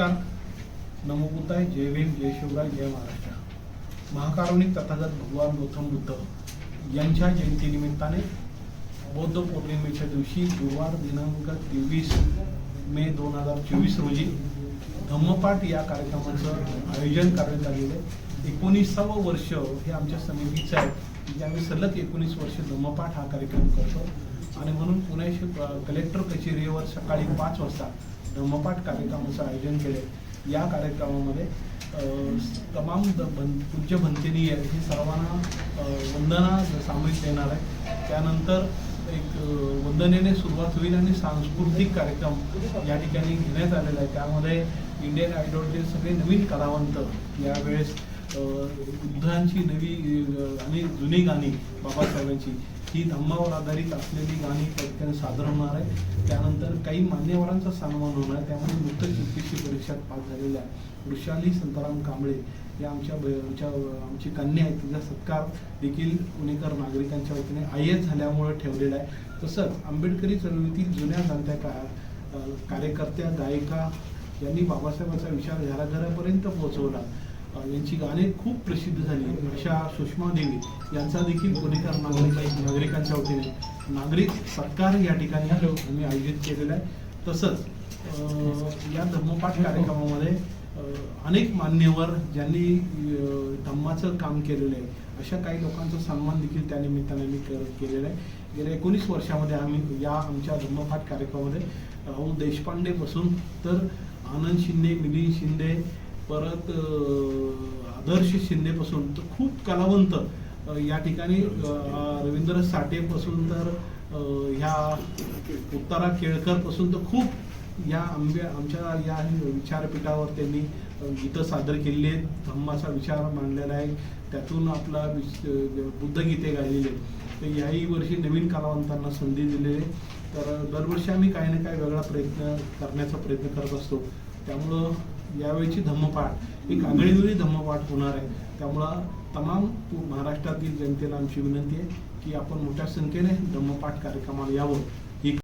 नमस्कार नमोबुद्धाय जय भीम जय शिवराय जय महाराष्ट्र. महाकारुणिक तथागत भगवान गौतम बुद्ध यांच्या जयंतीनिमित्ताने बौद्ध पौर्णिमेच्या दिवशी गुरुवार दिनांक तेवीस मे दोन हजार चोवीस रोजी धम्मपाठ या कार्यक्रमाचं आयोजन करण्यात आलेलं आहे. एकोणीसावं वर्ष हे आमच्या समितीचं आहे. जे आम्ही सलग एकोणीस वर्ष धम्मपाठ हा कार्यक्रम करतो. आणि म्हणून पुणे कलेक्टर कचेरीवर सकाळी पाच वाजता धर्मपाठ कार्यक्रमाचं आयोजन केले या कार्यक्रमामध्ये तमाम द- बन पूज्य भंतेनी हे सर्वांना वंदना सामूहिक देणार आहे त्यानंतर एक वंदनेने सुरुवात होईल आणि सांस्कृतिक कार्यक्रम या ठिकाणी घेण्यात आलेला आहे. त्यामध्ये इंडियन आयडॉलचे सगळे नवीन कलावंत यावेळेस बुद्धांची नवी आणि जुनी गाणी बाबासाहेबांची ही धम्मावर आधारित असलेली गाणी त्या ठिकाणी सादर होणार आहे. त्यानंतर काही मान्यवरांचा सन्मान होणार आहे. त्यामुळे नुकतंच युपीएससी परीक्षात पास झालेल्या वृषाली संताराम कांबळे या आमच्या आमच्या आमची कन्या आहे तिचा सत्कार देखील पुणेकर नागरिकांच्या वतीने आय एस झाल्यामुळे ठेवलेला आहे. तसंच आंबेडकरी चळवळीतील जुन्या जाणत्या काळात कार्यकर्त्या गायिका यांनी बाबासाहेबांचा विचार घराघरापर्यंत पोहोचवला. यांची गाणी खूप प्रसिद्ध झाली. अशा सुषमा देवी यांचा देखील पुणेकर नागरिक नागरिकांच्या वतीने नागरिक सत्कार या ठिकाणी आम्ही आयोजित केलेला आहे. तसंच या धम्मपाठ कार्यक्रमामध्ये अनेक मान्यवर ज्यांनी धम्माचं काम केलेलं आहे अशा काही लोकांचा सन्मान देखील त्या निमित्ताने मी कर- केलेला आहे. गेल्या एकोणीस वर्षामध्ये आम्ही या आमच्या धम्मपाठ कार्यक्रमामध्ये राहुल देशपांडेपासून तर आनंद शिंदे मिलिंद शिंदे परत आदर्श शिंदेपासून तर खूप कलावंत या ठिकाणी रवींद्र साठेपासून तर ह्या उत्तरा केळकरपासून तर खूप या आंबे आमच्या या विचारपीठावर त्यांनी गीतं सादर केलेली आहेत. धम्माचा विचार मांडलेला आहे. त्यातून आपला विच- बुद्धगीते गायलेले आहेत. तर याही वर्षी नवीन कलावंतांना संधी दिलेली तर दरवर्षी आम्ही काही ना काही वेगळा प्रयत्न करण्याचा प्रयत्न करत असतो. त्यामुळं यावेळीची धम्मपाठ एक आगळीवेगळी धम्मपाठ होणार आहे. त्यामुळं तमाम महाराष्ट्रातील जनतेला आमची विनंती आहे की आपण मोठ्या संख्येने धम्मपाठ कार्यक्रमाला यावं.